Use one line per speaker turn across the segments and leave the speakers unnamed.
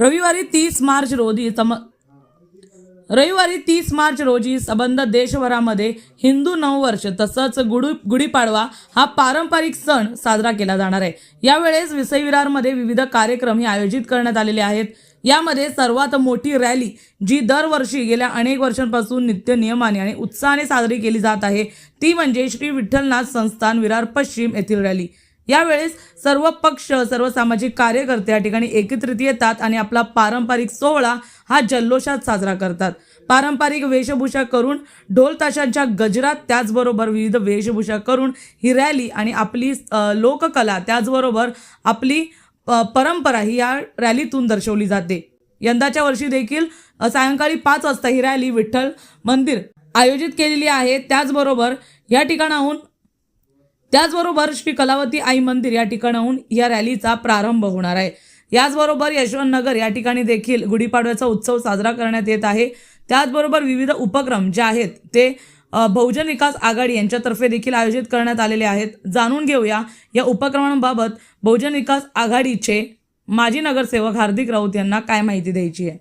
रविवारी तीस मार्च रोजी सम रविवारी तीस मार्च रोजी संबंध देशभरामध्ये हिंदू नववर्ष तसंच गुढी गुढीपाडवा हा पारंपरिक सण साजरा केला जाणार आहे. यावेळेस विसई विरारमध्ये विविध कार्यक्रम हे आयोजित करण्यात आलेले आहेत. यामध्ये सर्वात मोठी रॅली जी दरवर्षी गेल्या अनेक वर्षांपासून नित्य नियमाने आणि उत्साहाने साजरी केली जात आहे ती म्हणजे श्री विठ्ठलनाथ संस्थान विरार पश्चिम येथील रॅली. यावेळेस सर्व पक्ष सर्व सामाजिक कार्यकर्ते या ठिकाणी एकत्रित येतात आणि आपला पारंपरिक सोहळा हा जल्लोषात साजरा करतात. पारंपरिक वेशभूषा करून ढोल ताशांच्या गजरात त्याचबरोबर विविध वेशभूषा करून ही रॅली आणि आपली लोककला त्याचबरोबर आपली परंपरा ही या रॅलीतून दर्शवली जाते. यंदाच्या वर्षी देखील सायंकाळी पाच वाजता ही रॅली विठ्ठल मंदिर आयोजित केलेली आहे. त्याचबरोबर या ठिकाणाहून त्याचबरोबर श्री कलावती आई मंदिर या ठिकाणाहून या रॅलीचा प्रारंभ होणार आहे. याचबरोबर यशवंतनगर या ठिकाणी देखील गुढीपाडव्याचा उत्सव साजरा करण्यात येत आहे. त्याचबरोबर विविध उपक्रम जे आहेत ते बहुजन विकास आघाडी यांच्यातर्फे देखील आयोजित करण्यात आलेले आहेत. जाणून घेऊया या उपक्रमांबाबत बहुजन विकास आघाडीचे माजी नगरसेवक हार्दिक राऊत यांना काय माहिती द्यायची आहे?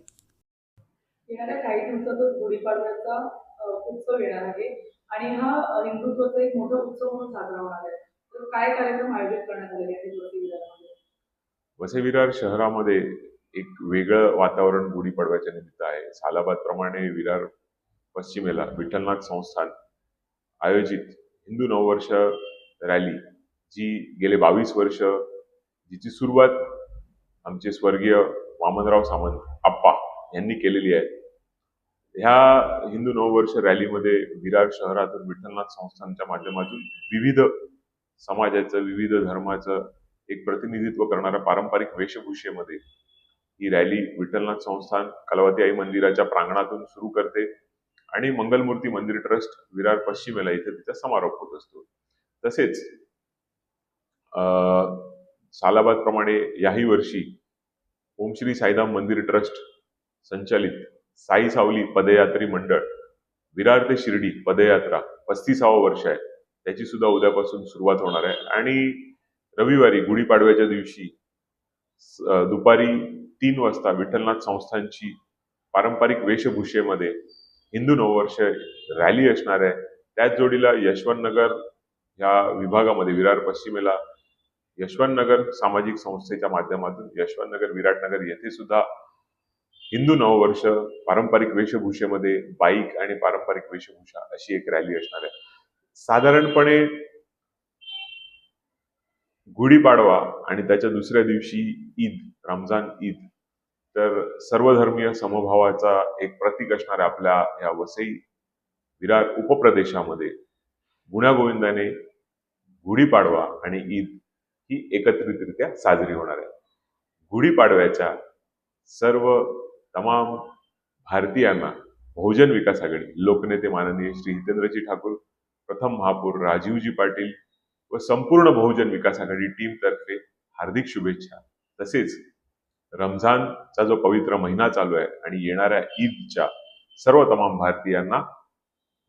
येणाऱ्या काही दिवसातच गुढीपाडव्याचा उत्सव येणार आहे. आणि हा हिंदुत्वाचा एक मोठा उत्सव म्हणून साजरा होणार आहे. तर काय कार्यक्रम आयोजित करण्यात आलेले आहेत वसई विरारमध्ये?
वसई विरार शहरामध्ये एक वेगळं वातावरण गुढीपाडव्याच्या निमित्त आहे. सालाबाद प्रमाणे विरार पश्चिमेला विठ्ठलनाथ संस्थान आयोजित हिंदू नववर्ष रॅली जी गेले बावीस वर्ष जिची सुरुवात आमचे स्वर्गीय वामनराव सामंत आप्पा यांनी केलेली आहे. ह्या हिंदू नववर्ष रॅलीमध्ये विरार शहरातून विठ्ठलनाथ संस्थानच्या माध्यमातून विविध समाजाचं विविध धर्माचं एक प्रतिनिधित्व करणाऱ्या पारंपरिक वेशभूषेमध्ये ही रॅली विठ्ठलनाथ संस्थान कलावती आई मंदिराच्या प्रांगणातून सुरू करते आणि मंगलमूर्ती मंदिर ट्रस्ट विरार पश्चिमेला इथे तिचा समारोप होत असतो. तसेच सालाबाद प्रमाणे याही वर्षी ओम श्री साईधाम मंदिर ट्रस्ट संचालित साई सावली पदयात्री मंडळ विरार ते शिर्डी पदयात्रा पस्तीसावं वर्ष आहे. त्याची सुद्धा उद्यापासून सुरुवात होणार आहे. आणि रविवारी गुढीपाडव्याच्या दिवशी दुपारी तीन वाजता विठ्ठलनाथ संस्थांची पारंपरिक वेशभूषेमध्ये हिंदू नववर्ष रॅली असणार आहे. त्याच जोडीला यशवंतनगर ह्या विभागामध्ये विरार पश्चिमेला यशवंतनगर सामाजिक संस्थेच्या माध्यमातून यशवंतनगर विराटनगर येथे सुद्धा हिंदू नववर्ष पारंपरिक वेशभूषेमध्ये बाईक आणि पारंपरिक वेशभूषा अशी एक रॅली असणार आहे. साधारणपणे गुढीपाडवा आणि त्याच्या दुसऱ्या दिवशी ईद रमजान ईद तर सर्वधर्मीय समभावाचा एक प्रतीक असणाऱ्या आपल्या या वसई विरार उपप्रदेशामध्ये. गुण्यागोविंदाने गुढीपाडवा आणि ईद ही एकत्रितरित्या साजरी होणार आहे. गुढीपाडव्याच्या सर्व तमाम भारतीयांना बहुजन विकास आघाडी लोकनेते माननीय श्री हितेंद्रजी ठाकूर प्रथम महापौर राजीवजी पाटील व संपूर्ण बहुजन विकास आघाडी टीमतर्फे हार्दिक शुभेच्छा. तसेच रमजानचा जो पवित्र महिना चालू आहे आणि येणाऱ्या ईदच्या सर्व तमाम भारतीयांना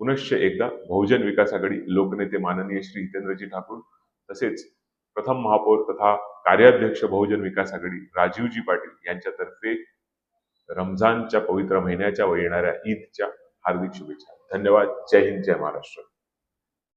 पुनश्च एकदा बहुजन विकास आघाडी लोकनेते माननीय श्री हितेंद्रजी ठाकूर तसेच प्रथम महापौर तथा कार्याध्यक्ष बहुजन विकास आघाडी राजीवजी पाटील यांच्यातर्फे रमजानच्या पवित्र महिन्याच्या व येणाऱ्या ईदच्या हार्दिक शुभेच्छा. धन्यवाद. जय हिंद. जय महाराष्ट्र.